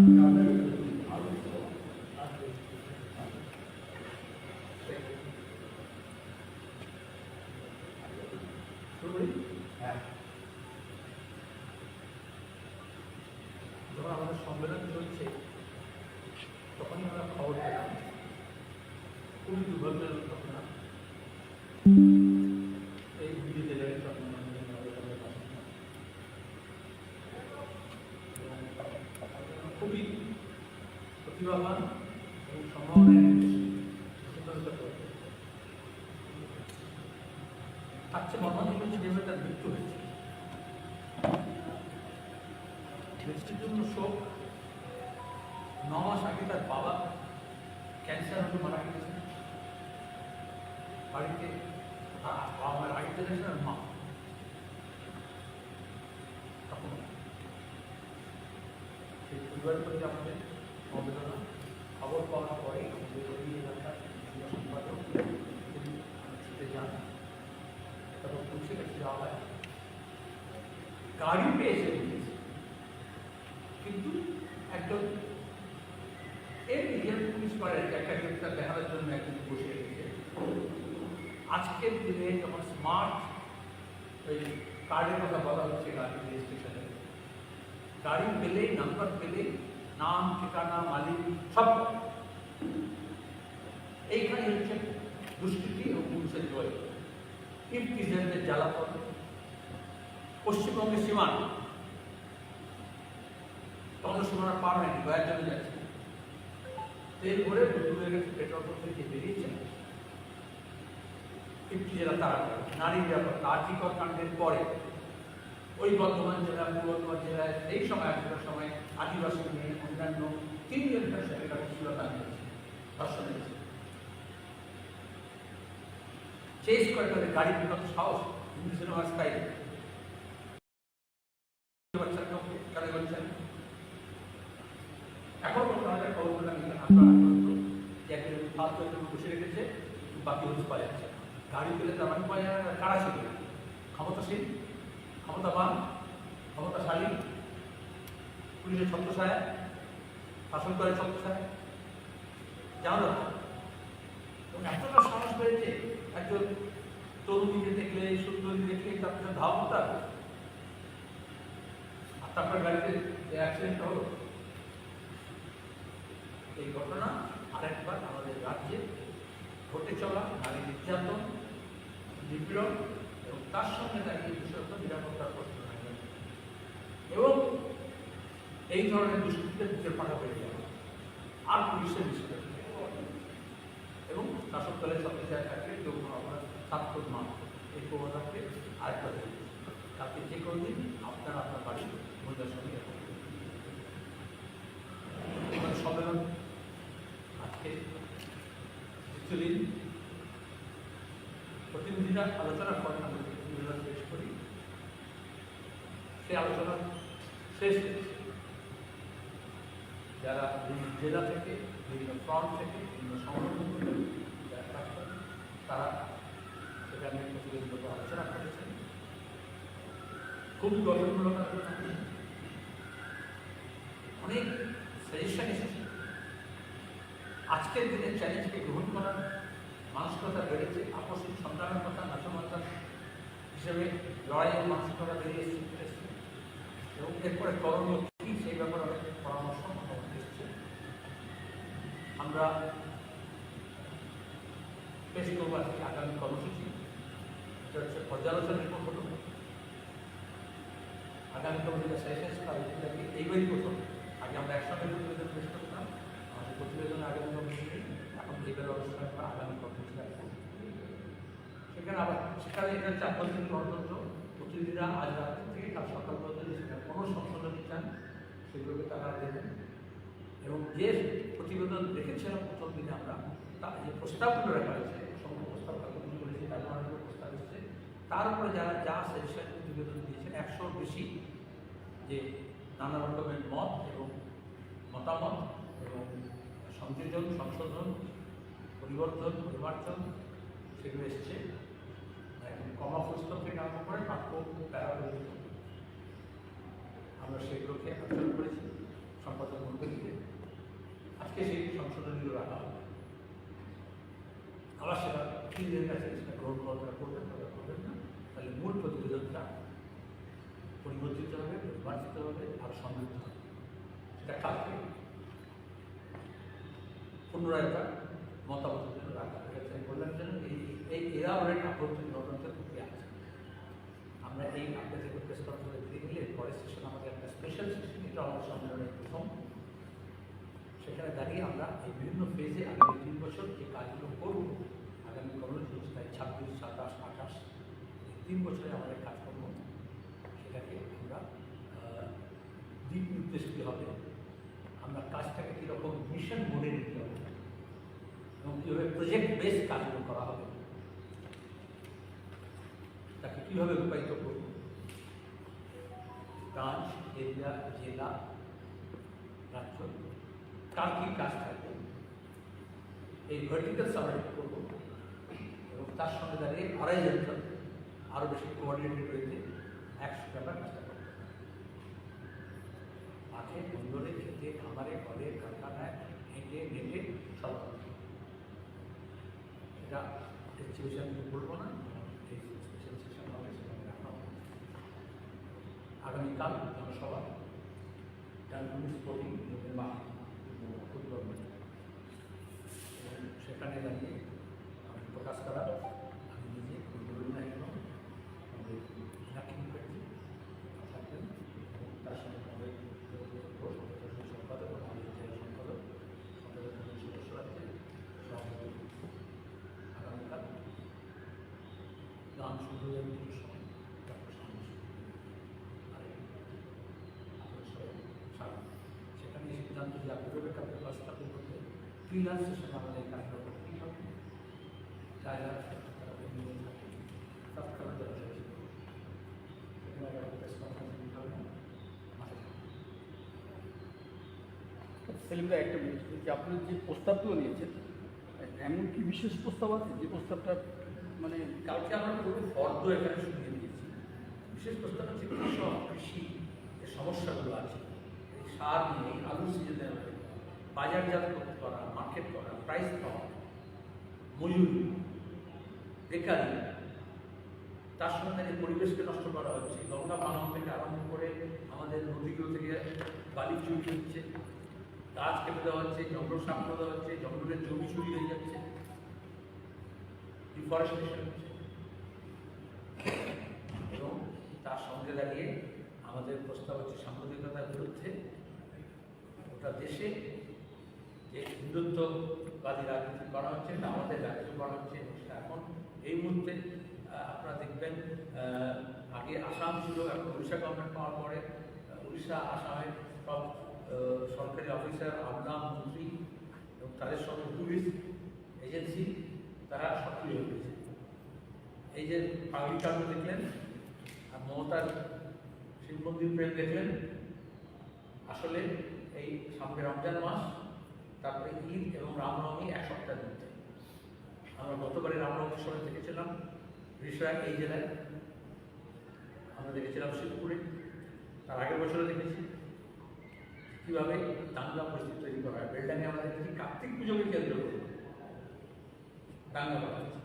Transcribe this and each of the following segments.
Amen. মৃত্যুর শোক। ন মাস আগে তার বাবা ক্যান্সার হতে মারা গেছে বাড়িতে আমার আগে জেনারেশনের মা। তখন সেই পরিবারের প্রতি আমাদের সমবেদনা খবর পাওয়ার পরে যান। তারপর পুলিশের কাছে হয়। গাড়ি পেয়েছে পুলিশ কিন্তু একজন এর নিজের পুলিশ পাড়ের একটা একটা দেখানোর জন্য একজন বসে রেখেছে আজকের দিনে যখন স্মার্ট ওই কার্ডের কথা বলা হচ্ছে গাড়ি রেজিস্ট্রেশনে গাড়ি পেলেই নাম্বার পেলেই, নাম, ঠিকানা, মালিক, সব। এইখানে হচ্ছে দুষ্কৃতি এবং পুলিশের জয়। ইফটিজেন্টের জ্বালাপন পশ্চিমবঙ্গের সীমানা। তখন সীমানা পার হয়নি গয়ার জন্য যাচ্ছে। বুলবুলের কাছে পেট্রোল পাম্প থেকে বেরিয়েছে ফিফটি জেলা তারা নারী নিরাপত্তা আর্থিকর কাণ্ডের পরে ওই বর্ধমান জেলা পূর্ব বর্ধমান জেলায় এই সময় একটা সময় আদিবাসী নিয়ে অন্যান্য তিনজন সেখানে শ্লীলতা নিয়েছে ধর্ষণ হয়েছে চেস করে তাদের গাড়ি বিকল্প সাহস হিন্দু সিনেমার স্টাইলে এখন একটা বসে রেখেছে, বাকি পাওয়া যাচ্ছে। গাড়ি পেলে তার মানে কারা ছিল? ক্ষমতাসীন, ক্ষমতাবান, ক্ষমতাশালী, পুলিশের ছত্রছায়া, শাসন করে ছত্রছায়া। জানো না এবং এতটা সাহস পেয়েছে একজন তরুণীকে দেখলে, সুন্দরী দেখলে, তার পিছনে ধাপ তার আর তারপর গাড়িতে অ্যাক্সিডেন্ট হলো, এই ঘটনা আরেকবার আমাদের রাজ্যে ঘটে চলা, নারী নির্যাতন নিপীড়ন এবং তার সঙ্গে দাঁড়িয়ে বিশেষত নিরাপত্তার প্রশ্ন। এবং এই ধরনের দুষ্কৃতিতে বুঝে পাঠা হয়ে যাওয়া আর পুলিশের বিষয় এবং শাসক দলের সাথে যায় থাকে কেউ আপনার ছাত্র মা, এই প্রবণতাকে আরেকটা দেবে। তাকে যে কোনো দিন আপনার আপনার বাড়ি মহিলার সঙ্গে সম্মেলন আজকে অ্যাকচুয়ালি প্রতিনিধিরা আলোচনা করেন আমরা শেষ করি। সে আলোচনা শেষ যারা বিভিন্ন জেলা থেকে, বিভিন্ন ফ্রন্ট থেকে, বিভিন্ন সংগঠন যারা তারা সেখানে প্রতিনিধিগত আলোচনা করেছেন। খুব গঠনমূলক আলোচনা অনেক সাজেশন এসেছে আজকের দিনে চ্যালেঞ্জকে গ্রহণ করার মানসিকতা বেড়েছে আকস্মিক সন্তানের কথা নাচমাতা হিসেবে লড়াইয়ের মানসিকতা বেরিয়ে এসেছে এবং এরপরে করণীয় কী? সেই ব্যাপারে অনেক পরামর্শ আমরা পেশ করব আজকে আগামী কর্মসূচি। এটা হচ্ছে পর্যালোচনার উপর হলো আগামী কমিটিতে সেশন তার এইবারই প্রথম? আগে আমরা একসঙ্গে প্রতিবেদন পেশ করতাম, আমাদের প্রতিবেদন আগামী কমিটি এখন যেগুলো অনুষ্ঠান বা আগামী কর্মসূচি সেখানে আবার সেখানে চার পাঁচ গণতন্ত্র প্রতিনিধিরা আজ রাত থেকে কাল সকাল পর্যন্ত যে সেখানে কোনো সংশোধনী চান সেগুলোকে তারা দেবেন এবং যে প্রতিবেদন দেখেছিলাম প্রথম দিনে আমরা, তা যে প্রস্তাবগুলো রাখা হয়েছে, সমগ্র প্রস্তাব কাকুনি করেছে, তার প্রস্তাব এসেছে। তার উপরে যারা যা সেশন প্রতিবেদন দিয়েছেন, একশোর বেশি যে নানা রকমের মত এবং মতামত এবং সংযোজন, সংশোধন, পরিবর্তন পরিমার্জন সেগুলো এসছে। কমা পুস্তক থেকে আরম্ভ করে বাক্য প্যারা আমরা সেগুলোকে আলোচনা করেছি, সম্পাদক মন্ডলীতে আজকে সেই সংশোধনীগুলো রাখা হবে। আবার সেটা ফিল্ডের কাছে সেটা গ্রহণ করা করবেন করবেন না। তাহলে মূল প্রতিবেদনটা পরিবর্তিত হবে পরিমার্জিত হবে আর সমৃদ্ধ হবে। সেটা কালকে পুনরায় একটা মতামতের জন্য রাখা হয়েছে বললাম যেন এই এই, এরা অলরেডি আপত্তি তদন্তের আমরা এই আপনাদের রিকোয়েস্ট করে দিয়ে গেলে পরের সেশন আমাদের একটা স্পেশাল সেশন এটা আমাদের সম্মেলনের প্রথম। সেখানে দাঁড়িয়ে আমরা এই বিভিন্ন ফেজে আগামী তিন বছর যে কাজগুলো করব, আগামী কর্মসূচি তাই ছাব্বিশ, সাতাশ, আঠাশ, এই তিন বছরে আমাদের কাজকর্ম, সেটাকে আমরা দিক নির্দেশ কী হবে, আমরা কাজটাকে কীরকম মিশন মোডে নিতে হবে, এবং কীভাবে প্রজেক্ট বেস কাজগুলো করা হবে তাকে কীভাবে রূপায়িত করব? ব্রাঞ্চ এরিয়া, জেলা, রাজ্য, কার কী কাজ থাকবে? এই ভার্টিক্যাল সাবমিট করব এবং তার সঙ্গে দাঁড়িয়ে হরাইজন্টাল আরও বেশি কোঅর্ডিনেটেড হয়েছে একশো টাকা কাজটা করতে মাঠে বন্দরে খেতে, খামারে, ঘরে, কারখানায় হেঁটে নেটে সব এটা এক্সিবিশন বলব না এই স্পেশাল সেশন হবে সেখানে রাখা হবে আগামীকাল জনসভা বা ফুটবল মাঠ। সেখানে দাঁড়িয়ে আমি প্রকাশ করা, আমি নিজে মুখার্জি থাকবেন তার সঙ্গে আমাদের সম্পাদক আমাদের সম্পাদক সম্পাদক আগামীকাল গান শুরু হয়ে যাবে দুটোর সময় তারপর সামনে আর আপনার সবাই স্বাগত সেখানে এই সিদ্ধান্ত যে আপনাদের কাছে প্রস্তাবের মধ্যে ফ্রিলান্স হিসেবে আমাদের করতেই হবে। যা যা যারা সেলিমদা একটা বলছি, আপনি যে প্রস্তাবগুলো নিয়েছেন এমন কি বিশেষ প্রস্তাব আছে যে প্রস্তাবটা মানে কালকে আমরা পুরো ফর্দ এখানে শুনিয়ে দিয়েছি। বিশেষ প্রশ্ন হচ্ছে কৃষক কৃষি যে সমস্যাগুলো আছে সার নিয়ে আলু সিজনে বাজারজাত করতে করা মার্কেট করা প্রাইস পাওয়া মজুরি বেকারি, তার সঙ্গে পরিবেশকে নষ্ট করা হচ্ছে গঙ্গা পালন থেকে আরম্ভ করে আমাদের নদীগুলো থেকে বালি চুরি হচ্ছে, গাছ কেটে দেওয়া হচ্ছে, জঙ্গল করে দেওয়া হচ্ছে, জঙ্গলের জমি চুরি হয়ে যাচ্ছে ডিফরেস্টেশন হচ্ছে। এবং তার সঙ্গে দাঁড়িয়ে আমাদের প্রস্তাব হচ্ছে সাম্প্রদায়িকতার বিরুদ্ধে, গোটা দেশে যে হিন্দুত্ববাদী রাজনীতি করা হচ্ছে না আমাদের রাজ্য করা হচ্ছে। এখন এই মুহূর্তে আপনারা দেখবেন আগে আসাম ছিল, এখন উড়িষ্যা গভর্নমেন্ট পাওয়ার পরে উড়িষ্যা, আসামে সব সরকারি অফিসার আমলা মন্ত্রী এবং তাদের সঙ্গে পুলিশ এজেন্সি, তারা সক্রিয় হয়েছে এই যে পাগলিকাণ্ড দেখলেন, আর মমতার শিব মন্দির প্রেম দেখলেন, আসলে এই সামনে রমজান মাস রামনবমী এক সপ্তাহের মধ্যে আমরা গতবারে রামনবমীর সময় দেখেছিলাম ঋষয়া এই জেলায়। আমরা দেখেছিলাম শিবপুরে, তার আগের বছরও দেখেছি। কীভাবে দাঙ্গা পরিস্থিতি তৈরি করা হয়। বেলডাঙে আমরা দেখেছি কার্তিক পুজোকে কেন্দ্র করে দাঙ্গা করা হয়েছে।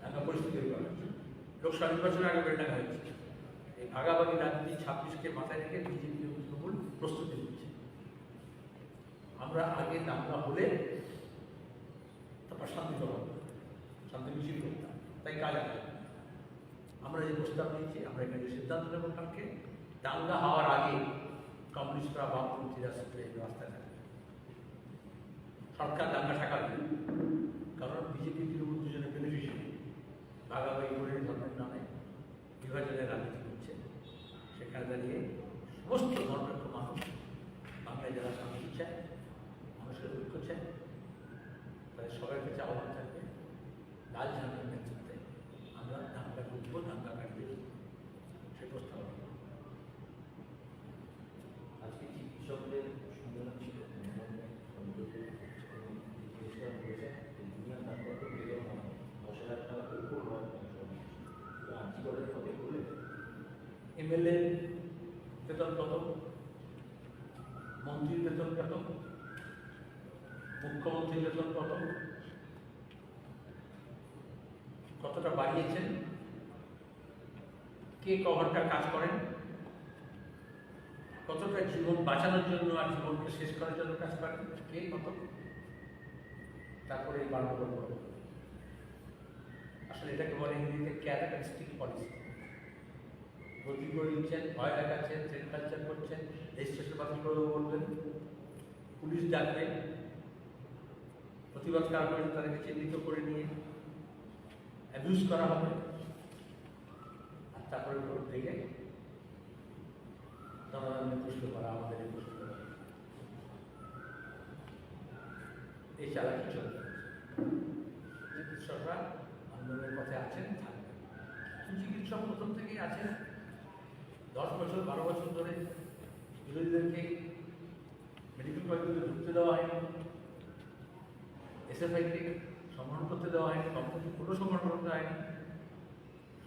দাঙ্গা পরিস্থিতি তৈরি করা হয়েছে। লোকসভা নির্বাচনের আগে বেলডাঙ্গা হয়েছে। এই ভাগাভাগি রাজনীতি ছাব্বিশকে মাথায় রেখে বিজেপি প্রস্তুতি আমরা আগে দাঙ্গা হলে তারপর শান্তি চলা শান্তি মিছিল করতাম। তাই কাজ আগে আমরা যে প্রস্তাব নিয়েছি আমরা এখানে সিদ্ধান্ত নেব কালকে, দাঙ্গা হওয়ার আগে কমিউনিস্টরা বামপন্থীরা সেটা এই রাস্তায় সরকার দাঙ্গা ঠেকাবে। কারণ বিজেপি তৃণমূল দুজনে বেনিফিশিয়ারি ভাগাভাগি করে ধর্মের নামে বিভাজনের রাজনীতি করছে সেখানে দাঁড়িয়ে সমস্ত ধর্মের মানুষ বাংলায় যারা শান্তি চায় মানুষের ঐক্য চায় তাদের সবার কাছে আহ্বান থাকবে লাল ঝান্ডার নেতৃত্বে আমরা দাঙ্গা করব দাঙ্গাকারীদের সে প্রস্তাব রাখব। বেতন কত? মন্ত্রীর বেতন কত? মুখ্যমন্ত্রীর বেতন কত? কতটা বাড়িয়েছেন? কে ক ঘণ্টা কাজ করেন? কতটা জীবন বাঁচানোর জন্য আর জীবনকে শেষ করার জন্য কাজ করেন? কে কত? তারপরে এই বাড়ানো আসলে এটাকে বলে ইংরেজিতে ক্যারেক্টারিস্টিক পলিসি বদলি করে দিচ্ছেন, ভয় দেখাচ্ছেন ট্রেন কালচার করছেন রেজিস্ট্রেশন বাতিল করে বলবেন। পুলিশ ডাকবে। প্রতিবাদ কারা করে তাদেরকে চিহ্নিত করে নিয়ে অ্যাবিউজ করা হবে। আর তারপরে ভোট থেকে জনগণকে প্রশ্ন করা আমাদের প্রশ্ন করা। এই চালাকি চলবে। চিকিৎসকরা আন্দোলনের পথে আছেন, থাকবেন। চিকিৎসক প্রথম থেকেই আছেন। দশ বছর, বারো বছর ধরে বিরোধীদেরকে মেডিকেল কলেজে ঢুকতে দেওয়া হয়নি এসএফআইকে সম্মান করতে দেওয়া হয়নি কখনো কোনো সম্মান করতে হয়নি।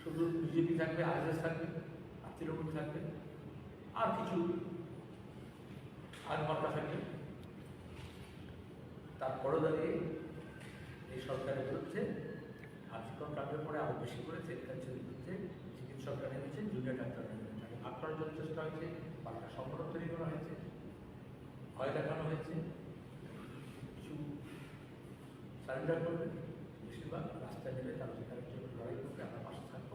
শুধু বিজেপি থাকবে আরএসএস থাকবে আর তৃণমূল থাকবে, আর কিছু আর মার্কা থাকবে। তারপরে দাঁড়িয়ে এই সরকারের বিরুদ্ধে আর্থিকর কাণ্ডের পরে আরও বেশি করে চেককালচারের বিরুদ্ধে চিকিৎসকরা নেমেছেন জুনিয়র ডাক্তার জন্য চেষ্টা হয়েছে পাল্টা সংগঠন তৈরি করা হয়েছে ভয় দেখানো হয়েছে। কিছু সারেন্ডার করবে বেশিরভাগ রাস্তায় নেমে তার অধিকারের জন্য লড়াই করবে আমরা পাশে থাকব।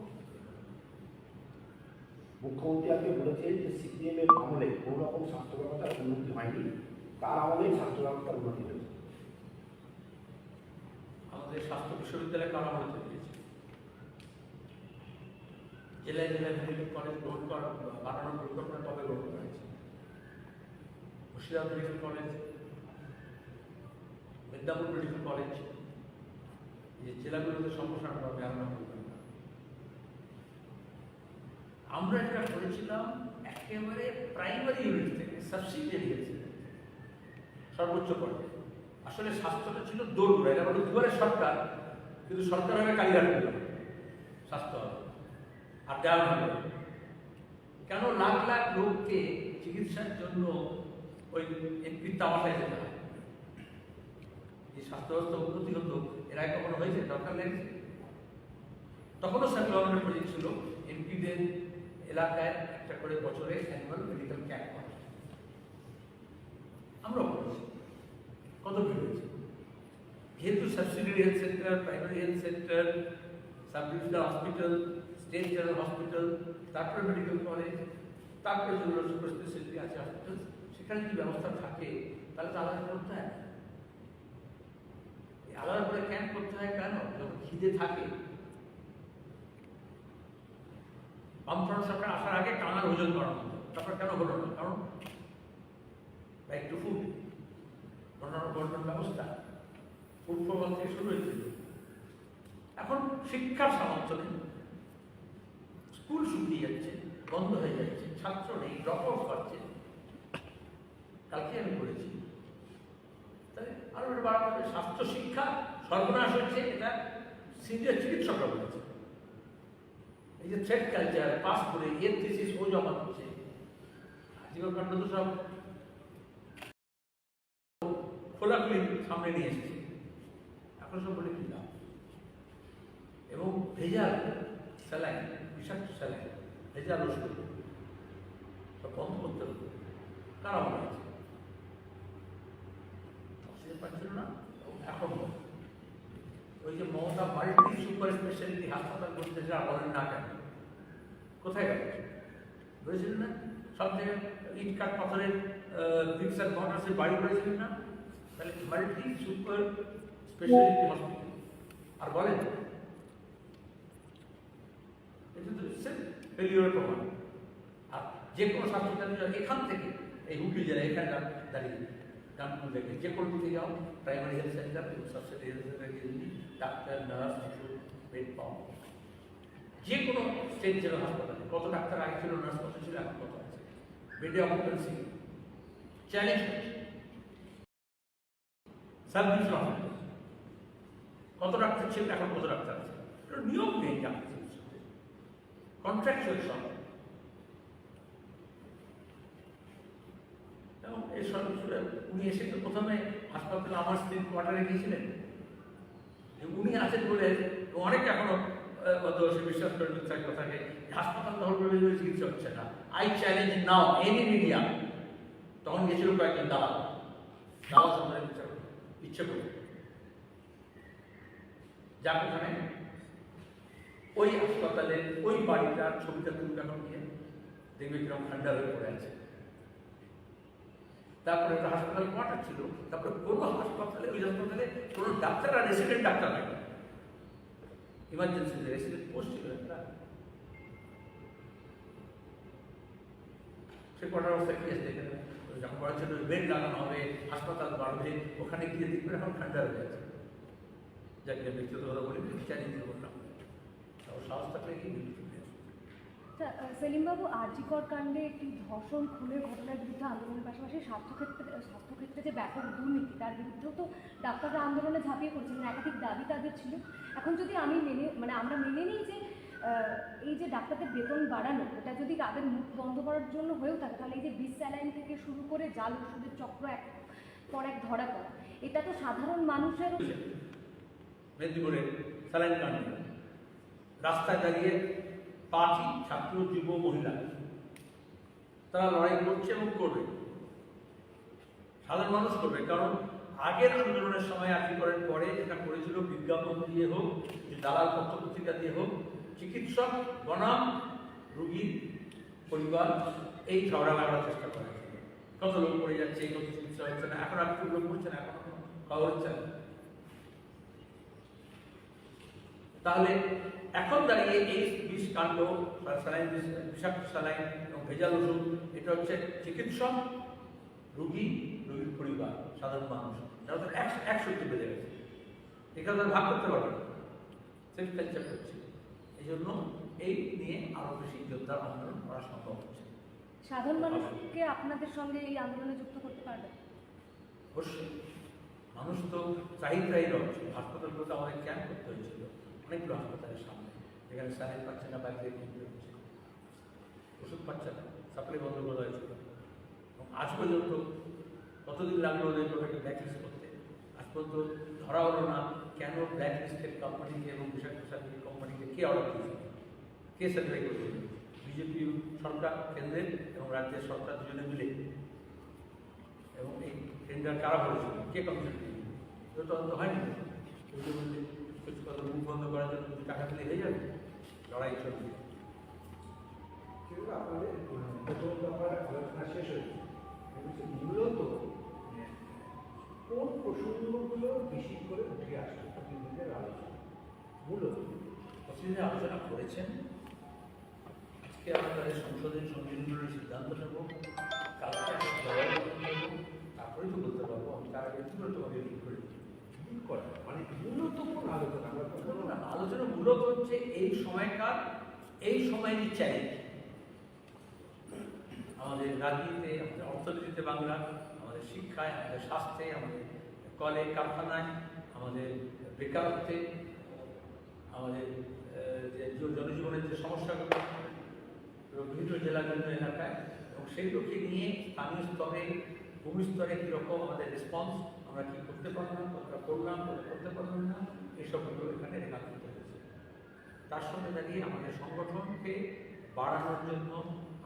মুখ্যমন্ত্রী আজকে বলেছেন যে সিপিএম এর আমলে কোনো রকম স্বাস্থ্য ব্যবস্থার উন্নতি হয়নি। তার আমলে স্বাস্থ্য ব্যবস্থার উন্নতি হয়েছে। আমাদের স্বাস্থ্য বিশ্ববিদ্যালয় কারা আমলে তৈরি? হয়েছে জেলায় জেলায় মেডিকেল কলেজ গ্রহণ করা বানানোর পরিকল্পনা কবে গ্রহণ করা হয়েছে Murshidabad medical college Medinipur medical college যে জেলাগুলোতে সম্প্রসারণ করা ব্যায়াম পরিকল্পনা আমরা এটা করেছিলাম একেবারে প্রাইমারি ইউনিট থেকে সাবসিডিয়ারি সর্বোচ্চ পর্যায়ে। আসলে স্বাস্থ্যটা ছিল দৌড় এটা মানে দুয়ারে সরকার, কিন্তু সরকার হবে কালীঘাট স্বাস্থ্য হবে আর দেওয়া হবে কেন লাখ লাখ লোককে চিকিৎসার জন্য ওই এমপির তামাশায় যেতে হয়? যে স্বাস্থ্য ব্যবস্থা উন্নতি হতো এর কখনো হয়েছে? দরকার লেগেছে? তখনও সেন্ট্রাল গভর্নমেন্ট প্রজেক্ট ছিল। এমপিদের এলাকায় একটা করে বছরে অ্যানুয়াল মেডিকেল ক্যাম্প হয় আমরাও করেছি। কত ভিড় হয়েছে? যেহেতু subsidiary health centre primary health centre sub hospital, state general hospital, তারপরে মেডিকেল কলেজ, তারপরে জেনারেল সুপার স্পেশালিটি আছে হসপিটাল, সেখানে যদি ব্যবস্থা থাকে, তাহলে তো আলাদা করতে হয়। আলাদা করে ক্যাম্প করতে হয় কেন? যখন খিদে থাকে। বামফ্রন্ট সরকার আসার আগে টানার ওজন করানো তারপর কেন হলো না? কারণ ব্যাক টু ফুড ব্যবস্থা। ফুড প্রবল থেকে শুরু হয়েছিল। এখন শিক্ষার সামর্থ্য স্কুল শুকিয়ে যাচ্ছে, বন্ধ হয়ে যাচ্ছে, ছাত্র নেই ড্রপ আউট করছে কালকে আমি বলেছি। আরও একটা বাড়ানো হবে স্বাস্থ্য শিক্ষা সর্বনাশ হচ্ছে, এটা সিনিয়র চিকিৎসকরা বলেছে। এই যে থ্রেড কালচার পাস করে এর থিসিস ও জমা দিচ্ছে। জীবকাণ্ড তো সব খোলাখুলি সামনে নিয়ে এসেছে। এখন সব বলে কি লাভ? এবং ভেজাল, স্যালাইন, বিষাক্ত স্যালাইন, ভেজাল ওষুধ। সব বন্ধ করতে হবে। কারা মনে আছে অক্সিজেন পাচ্ছিল না এখন ওই যে মমতা মাল্টি সুপার স্পেশালিটি হাসপাতাল করতে যা বলেন না কেন? কোথায় গেল? বলেছিলেন না? সব জায়গায় ইট কাঠ পাথরের অ্যান্ড মর্টার্সের বাড়ি করেছিলেন না? তাহলে মাল্টি সুপার স্পেশালিটি হসপিটাল। আর বলেন এটা তো ফেলিওর প্রমাণ। আর যে কোনো স্বাস্থ্যকেন্দ্র এখান থেকে এই হুগলি জেলা এখানে দাঁড়িয়ে ডাক্তার দেখে যে কোনো দিকে যাও primary health centre subsidy health centre গিয়ে ডাক্তার নার্স ওষুধ বেড পাও যে কোনো স্টেট জেলা হাসপাতালে, কত ডাক্তার আগে ছিল নার্স কত ছিল, এখন কত আছে? বেডে অকুপেন্সি চ্যালেঞ্জ হসপিটাল কত ডাক্তার ছিল, এখন কত ডাক্তার আছে? নিয়ম নেই ডাক্তার কন্ট্রাকচুয়াল সব এবং এই উনি এসে তো প্রথমে হাসপাতালে আমার স্ত্রীর কোয়ার্টারে গিয়েছিলেন। উনি আছেন বলে অনেকে এখনও সে বিশ্বাস করে মিথ্যার কথাকে হাসপাতাল দখল করে চিকিৎসা হচ্ছে না। I challenge now any media তখন গেছিল কয়েকজন দালাল। দালাল বিচার ইচ্ছে করে। যার ওখানে ওই হাসপাতালে ওই বাড়িটার ছবিটা তুলবে এখন গিয়ে দেখবে কীরকম ঠান্ডা হয়ে পড়ে আছে। তারপরে একটা হাসপাতাল কোয়ার্টার ছিল, তারপরে কোনো হাসপাতালে, ওই হাসপাতালে কোনো ডাক্তার আর রেসিডেন্ট ডাক্তার নাই। ইমার্জেন্সিতে রেসিডেন্ট পোস্ট ছিল একটা। সে কোয়ার্টার অবস্থা কি আছে। যখন বলা ছিল বেড লাগানো হবে, হাসপাতাল বাড়বে, ওখানে গিয়ে দেখবে এখন ঠান্ডা হয়ে গেছে। যাকে ব্যক্তিগত কথা বলি চ্যালেঞ্জ করলাম তাও সাহস থাকলে কি আচ্ছা, সেলিমবাবু আরজিকর কাণ্ডে একটি ধর্ষণ খুনের ঘটনার বিরুদ্ধে আন্দোলনের পাশাপাশি স্বাস্থ্যক্ষেত্রে স্বাস্থ্যক্ষেত্রে যে ব্যাপক দুর্নীতি তার বিরুদ্ধেও তো ডাক্তাররা আন্দোলনে ঝাঁপিয়ে পড়েছিলেন একাধিক দাবি তাদের ছিল। এখন যদি আমি মেনে মানে আমরা মেনে নিই যে এই যে ডাক্তারদের বেতন বাড়ানো এটা যদি তাদের মুখ বন্ধ করার জন্য হয়েও থাকে তাহলে এই যে বিষ স্যালাইন থেকে শুরু করে জাল ওষুধের চক্র এক পর এক ধরা পড়া এটা তো সাধারণ মানুষের মেদিনীপুরে স্যালাইন কাণ্ড। রাস্তায় দাঁড়িয়ে পাঁচই ছাত্র, যুব, মহিলা, তারা লড়াই করছে এবং করবে। সাধারণ মানুষ করবে, কারণ আগের আন্দোলনের সময় আর্জি করেন পরে যেটা করেছিল বিজ্ঞাপন দিয়ে হোক, যে দালাল পত্রপত্রিকা দিয়ে হোক, চিকিৎসক, বনাম রুগীর পরিবার, এই ঝগড়া লাগানোর চেষ্টা করে কত লোক পড়ে যাচ্ছে, কত চিকিৎসা হচ্ছে না, এখন আর লোক পড়ছে না, এখন খবর হচ্ছে না। তাহলে এখন দাঁড়িয়ে এই বিষ কাণ্ড বা স্যালাইন বিষাক্ত স্যালাইন এবং ভেজাল ওষুধ এটা হচ্ছে চিকিৎসক রুগী রুগীর পরিবার সাধারণ মানুষ। যারা তো এক এক সত্যি বেড়ে গেছে। এখানে তারা ভাগ করতে পারবে সেলফ কালচার করছে। এই জন্য এই নিয়ে আরও বেশি যোদ্ধার আন্দোলন করা সম্ভব হচ্ছে। সাধারণ মানুষকে আপনাদের সঙ্গে এই আন্দোলনে যুক্ত করতে পারবে? অবশ্যই। মানুষ তো চাহিদাই রয়েছে। হাসপাতালগুলোতে আমাদের ক্যাম্প করতে হয়েছিল। অনেকগুলো হাসপাতালের সামনে, যেখানে স্যালাইন পাচ্ছে না, বাইরে কিনতে হচ্ছে। ওষুধ পাচ্ছে না সাপ্লাই বন্ধ করা হয়েছিল। এবং আজ পর্যন্ত কতদিন লাগল ওদের ওটাকে ব্ল্যাকলিস্ট করতে? আজ পর্যন্ত ধরা হলো না কেন ব্ল্যাকলিস্টেড কোম্পানিকে এবং বিষাক্ত সার্টিফিকেট কোম্পানিকে কে অর্ডার দিয়েছিল কে সার্টিফাই করেছিল বিজেপি সরকার কেন্দ্রের এবং রাজ্যের সরকার দুজনে মিলে। এবং এই টেন্ডার কারা করেছিল? কে কমিশন দিয়েছিল? তদন্ত হয়নি। কিছু কথা মুখ বন্ধ করার জন্য কিছু টাকা দিলে হয়ে যাবে? লড়াই চলবে। কিন্তু আপনাদের প্রথম ব্যাপার আলোচনা শেষ হয়েছে মূলত কোন প্রসঙ্গগুলো বেশি করে উঠে আসছে প্রতিনিধিদের আলোচনা? মূলত প্রতিনিধি আলোচনা করেছেন। আজকে আমরা সংশোধন সংযোজনের সিদ্ধান্ত নেব। কালকে তারপরেই তো বলতে পারব। আমি তার আগে তোমাকে করে মানে মূলত কোন আলোচনা, আমরা আলোচনা মূলত হচ্ছে এই সময়কার, এই সময়ের চ্যালেঞ্জ আমাদের রাজনীতিতে, আমাদের অর্থনীতিতে বাংলা, আমাদের শিক্ষায়, আমাদের স্বাস্থ্যে, আমাদের কলে কারখানায়, আমাদের বেকারত্বে, আমাদের যে জনজীবনের যে সমস্যাগুলো বিভিন্ন জেলা, বিভিন্ন এলাকায়, এবং সেইগুলোকে নিয়ে স্থানীয় স্তরে, ভূমি স্তরে কীরকম আমাদের রেসপন্স আমরা কী করতে পারলাম কতটা করলাম কতটা করতে পারলাম না? এইসবগুলো এখানে রেখাঙ্কিত হয়েছে। তার সঙ্গে দাঁড়িয়ে আমাদের সংগঠনকে বাড়ানোর জন্য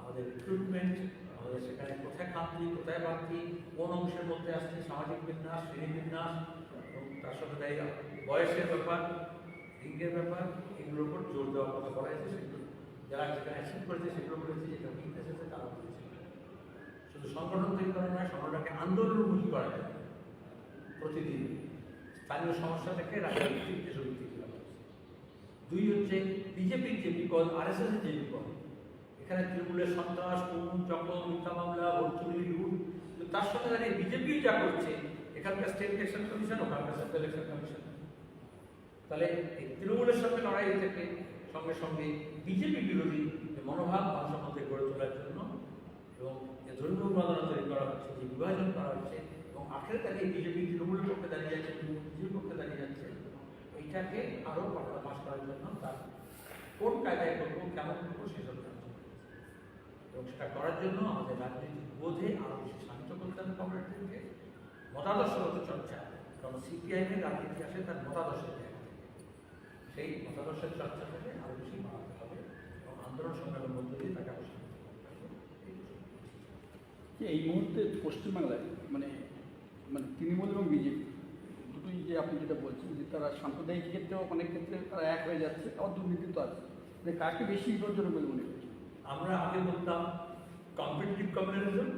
আমাদের রিক্রুটমেন্ট আমাদের সেখানে কোথায় খামতি, কোথায় বাড়তি, কোন অংশের মধ্যে আসছে সামাজিক বিন্যাস, শ্রেণি বিন্যাস, এবং তার সঙ্গে দাঁড়িয়ে বয়সের ব্যাপার, লিঙ্গের ব্যাপার, এগুলোর উপর জোর দেওয়ার কথা বলা হয়েছে। সেগুলো যারা যেখানে অ্যাকসেপ্ট করেছে, সেগুলো করেছে, যেটা উইকনেস আছে তারা করেছে। শুধু সংগঠন তৈরি করা নয়, সংগঠনকে আন্দোলনমুখী করা যায়। প্রতিদিন স্থানীয় সমস্যা থেকে রাজনৈতিক হচ্ছে। দুই হচ্ছে বিজেপির যে বিপদ আর এস যে বিপদ, এখানে তৃণমূলের সন্ত্রাস, খুন চক্র মিথ্যা মামলা চুরি লুট তার সাথে দাঁড়িয়ে বিজেপি যা করছে, এখানকার স্টেট ইলেকশন কমিশন ওখানকার সেন্ট্রাল ইলেকশন কমিশন তাহলে এই তৃণমূলের সঙ্গে লড়াই থেকে, সঙ্গে সঙ্গে বিজেপি বিরোধী যে মনোভাব মানুষের মধ্যে গড়ে তোলার জন্য এবং যে ধর্মীয় উন্মাদনা তৈরি করা হচ্ছে, যে বিভাজন করা হচ্ছে আখের দাঁড়িয়ে বিজেপি তৃণমূলের পক্ষে দাঁড়িয়ে যাচ্ছে তৃণমূল পক্ষে দাঁড়িয়ে যাচ্ছে এইটাকে আরও পাল্টা পাশ করার জন্য তার কোন কায়দায় করব, কেমন করব সেসব। এবং সেটা করার জন্য আমাদের রাজনৈতিক বোধে আরও বেশি শান্ত করতে হবে কমরেডদেরকে মতাদর্শগত চর্চা। কারণ সিপিআইএমের রাজনীতি আসে তার মতাদর্শের জায়গা সেই মতাদর্শের চর্চা থেকে আরও বেশি বাড়াতে হবে এবং আন্দোলন সংগ্রামের মধ্য দিয়ে তাকে আরও এই মুহূর্তে পশ্চিমবাংলায় মানে মানে তৃণমূল এবং বিজেপি, দুটোই যে আপনি যেটা বলছেন যে তারা সাম্প্রদায়িক ক্ষেত্রেও অনেক ক্ষেত্রে তারা এক হয়ে যাচ্ছে, আবার দুর্নীতি তো আছে। মানে কাকে বেশি বিপজ্জনক বলে মনে করছেন? আমরা আগে বলতাম কম্পিটিটিভ কমিউনিজম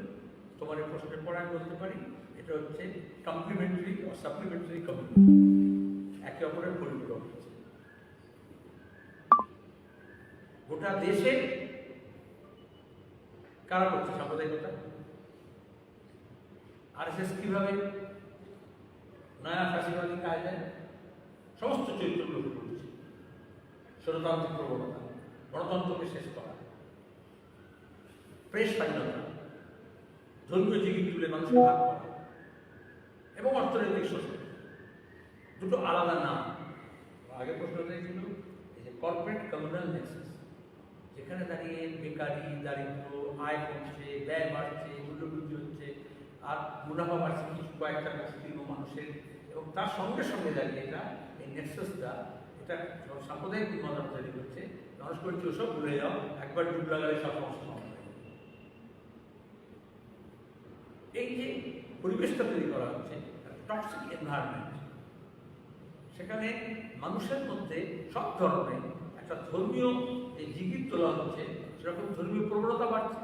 তোমার এই প্রশ্নের পরে আমি বলতে পারি, এটা হচ্ছে কমপ্লিমেন্টারি ও সাপ্লিমেন্টারি কমিউনিজম একে অপরের পরিপূরক গোটা দেশে কারা করছে সাম্প্রদায়িকতা? আর এস কীভাবে? নয়া ফাঁসিবাদী কায়দায় সমস্ত চরিত্রগুলোকে করছে। ষড়তান্ত্রিক প্রবণতা, গণতন্ত্রকে শেষ করা। প্রেস স্বাধীনতা, ধর্মীয় জিগি তুলে মানুষকে ভাগ করা। এবং অর্থনৈতিক শোষণ। দুটো আলাদা নাম। আগে প্রশ্ন ছিল এই যে কর্পোরেট কমিউনাল নেক্সাস যেখানে দাঁড়িয়ে বেকারি, দারিদ্র, আয় কমছে, ব্যয় বাড়ছে, মূল্যবৃদ্ধি হচ্ছে। আর মুনাফা বাড়ছে কিছু কয়েকটা মুসলিম মানুষের এবং তার সঙ্গে সঙ্গে দাঁড়িয়ে এটা, এই নেক্সাসটা এটা সাম্প্রদায়িক উন্মাদনা তৈরি করছে। মানুষ করছে ওসব ভুলে যাও, একবার ডুব লাগালে সব সমস্যা। এই যে পরিবেশটা তৈরি করা হচ্ছে টক্সিক এনভায়রনমেন্ট সেখানে মানুষের মধ্যে সব ধরনের একটা ধর্মীয় যে জিগির তোলা হচ্ছে, সেরকম ধর্মীয় প্রবণতা বাড়ছে।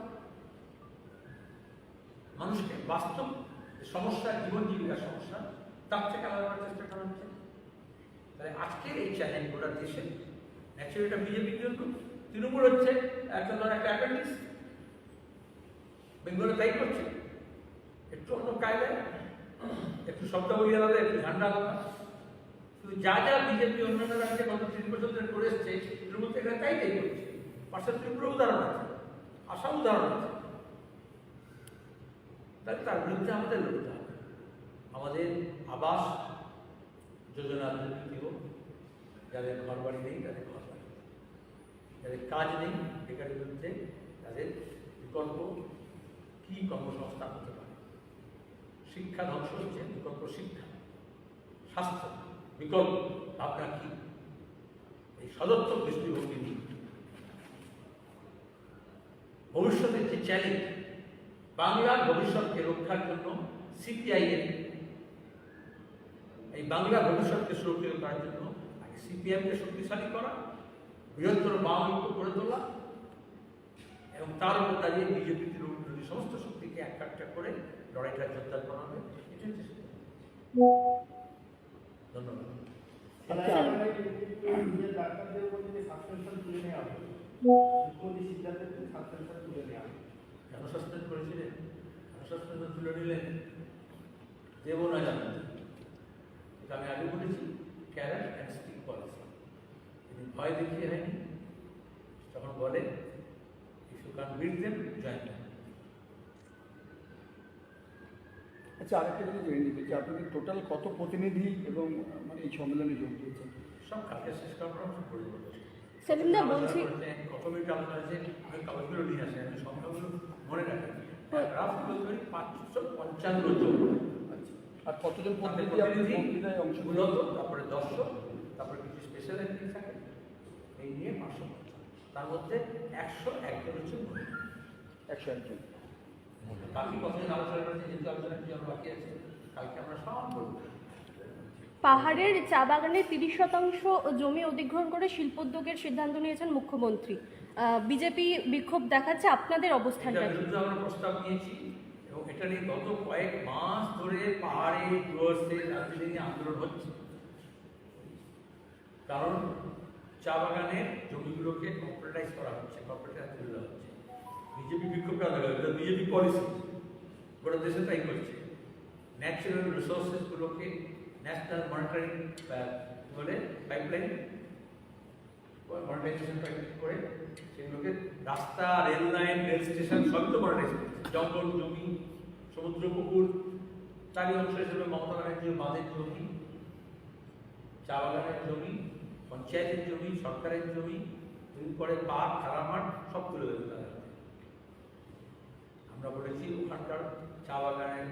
মানুষকে বাস্তব সমস্যা, জীবন জীবিকার সমস্যা, তার থেকে আলাদা করার চেষ্টা করা হচ্ছে। তাই আজকের এই চ্যালেঞ্জ গোটা দেশে অ্যাকচুয়ালি এটা বিজেপির জন্য তৃণমূল হচ্ছে ধর একটা অ্যাপেন্ডিক্স বেঙ্গলে তাই করছে। একটু অন্য কায়দায়, একটু শব্দাবলী আলাদা একটু ঝান্ডা আলাদা কিন্তু যা যা বিজেপি অন্যান্য রাজ্যে গত তিন বছর করে এসছে, তৃণমূল থেকে তাই তাই করছে। পাশে ত্রিপুরা উদাহরণ আছে, আসাম উদাহরণ আছে। তাই তার বিরুদ্ধে আমাদের লড়তে হবে। আমাদের আবাস যোজনা হোক যাদের ঘর বাড়ি নেই, তাদের ঘর বাড়ি যাদের কাজ নেই বেকারের বিরুদ্ধে তাদের বিকল্প কী কর্মসংস্থান হতে পারে? শিক্ষা ধ্বংস হচ্ছে বিকল্প শিক্ষা। স্বাস্থ্য বিকল্প ভাবনা কি? এই সদর্থক দৃষ্টিভঙ্গি নিয়ে। ভবিষ্যতের যে চ্যালেঞ্জ বাংলার ভবিষ্যৎকে রক্ষার জন্য সিপিআইএম এই বাংলা ভবিষ্যৎকে সুরক্ষিত করার জন্য আগে সিপিএমকে শক্তিশালী করা বৃহত্তর ঐক্য করে তোলা এবং তার উপর দাঁড়িয়ে বিজেপি তৃণমূল সমস্ত শক্তিকে এক কাটটা করে লড়াইটা জোরদার করা হবে এটা হচ্ছে সিদ্ধান্ত। ধন্যবাদ। নিজের ডাক্তারদের উপর যদি সাসপেনশন তুলে নেওয়া হবে। মুখ্যমন্ত্রী সিদ্ধান্তের সাসপেনশন তুলে নেওয়া সাসপেন্ড করেছিলেন কেন সাসপেন্ড তুলে নিলেন দেব না জানেন এটা আমি আগে বলেছি ক্যারেট অ্যান্ড স্টিক পলিসি। তিনি ভয় দেখিয়ে হয়নি তখন বলে বিট দেম জয়েন আচ্ছা আরেকটা জিনিস জেনে নিতে চাই আপনাদের টোটাল কত প্রতিনিধি এবং মানে এই সম্মেলনে যোগ দিয়েছেন? সব কালকে শেষ করার পর আমরা সেলিমদা আলোচনা বলছি মিনিট আলোচনা আছে? আমি কাগজগুলো নিয়ে আসি আমি সংখ্যাগুলো মনে রাখি। হ্যাঁ। পাঁচশো পঞ্চান্ন জন। আচ্ছা। আর কতজন তাদের প্রতিনিধি আপনার প্রতিনিধি বক্তৃতায় অংশ তারপরে দর্শক তারপরে কিছু স্পেশাল এন্ট্রি থাকে এই নিয়ে পাঁচশো তার মধ্যে একশো একজন হচ্ছে একশো একজন। বাকি কতজন আলোচনা করেছে যেহেতু আলোচনা বাকি আছে কালকে আমরা সব করব। পাহাড়ের চা বাগানে তিরিশ শতাংশ জমি অধিগ্রহণ করে শিল্পোদ্যোগের সিদ্ধান্ত নিয়েছেন মুখ্যমন্ত্রী। বিজেপি বিক্ষোভ দেখাচ্ছে আপনাদের অবস্থানটা প্রস্তাব নিয়েছি এবং এটা নিয়ে গত কয়েক মাস ধরে পাহাড়ে আন্দোলন হচ্ছে। কারণ চা বাগানের জমিগুলোকে কর্পোরেটাইজ করা হচ্ছে হচ্ছে। বিজেপি বিক্ষোভ করা গেল, এটা বিজেপি পলিসি গোটা দেশে তাই করছে। ন্যাচারাল রিসোর্সেসগুলোকে ন্যাশনাল মনিটরিং বলে পাইপলাইন মনিটাইজেশন করে সেগুলোকে রাস্তা রেল লাইন রেল স্টেশন সবই তো মনিটাইজ জঙ্গল, জমি, সমুদ্র, পুকুর তারই অংশ হিসেবে মমতা ব্যানার্জির বাঁধের জমি, চা বাগানের জমি, পঞ্চায়েতের জমি, সরকারের জমি পরে পার্ক খেলার মাঠ সব তুলে তাদের আমরা বলেছি ওখানকার চা বাগানের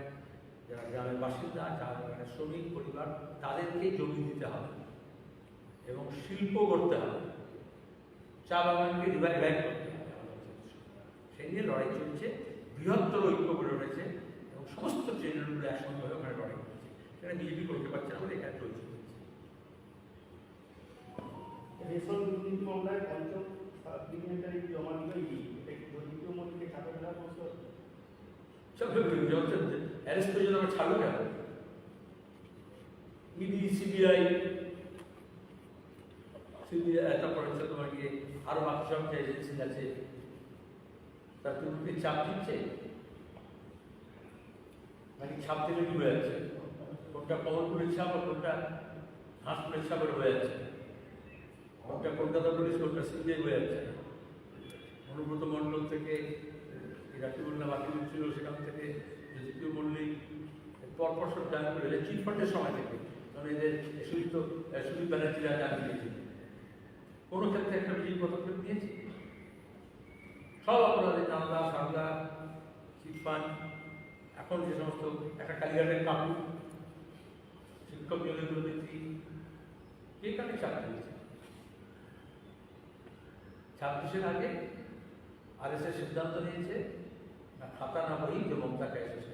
যারা গ্রামের বাসিন্দা চা বাগানের শ্রমিক পরিবার তাদেরকে জমি দিতে হবে এবং শিল্প করতে হবে। চা বাগানকে রিভাইভ করতে হবে। সেই নিয়ে লড়াই চলছে। বৃহত্তর ঐক্য গড়ে উঠেছে এবং সমস্ত ট্রেড ইউনিয়নগুলো একসঙ্গে হয়ে ওখানে লড়াই করছে সেটা বিজেপি করতে পারছে না বলে এখানে চলছে। রেশন দুর্নীতি মামলায় পঞ্চম সাবডিভিশনারি জমা দিল এটা কি দ্বিতীয় মন্ত্রীকে চাপে ফেলার প্রশ্ন অ্যারেস্ট করে যদি আমরা ছাড়বো কেন? ইডি সিবিআই সিবিআই তারপরে হচ্ছে তোমার গিয়ে আরও বাকি সব যে এজেন্সি আছে। তার তুমি চাপ দিচ্ছে? নাকি ছাপ দিলে কি হয়ে যাচ্ছে? কোনটা কমলপুরের ছাপ আর কোনটা হাঁসপুরের ছাপের হয়ে যাচ্ছে? কোনটা কলকাতা পুলিশ, কোনটা সিবিআই হয়ে যাচ্ছে? অনুব্রত মণ্ডল থেকে রাকিবুল্লাহ বাকিল ছিল সেখান থেকে জিপিও মল্লিক পরপর সব জান করে চিট ফান্ডের সময় থেকে। কারণ এদের সুদীপ্ত সুদীপ ব্যানার্জিরা জান দিয়েছে কোনো ক্ষেত্রে একটা বিজয়ী পদক্ষেপ নিয়েছে? সব অপরাধে চাঁদা সান্দা চিটফান্ড এখন যে সমস্ত একটা কালিয়ারের কাবু শিক্ষক নিয়োগের দুর্নীতি, কে কাকে দিয়েছে? ছাব্বিশের আগে আর এসে সিদ্ধান্ত নিয়েছে, না খাতা না বই, যে মমতাকে এসেছে।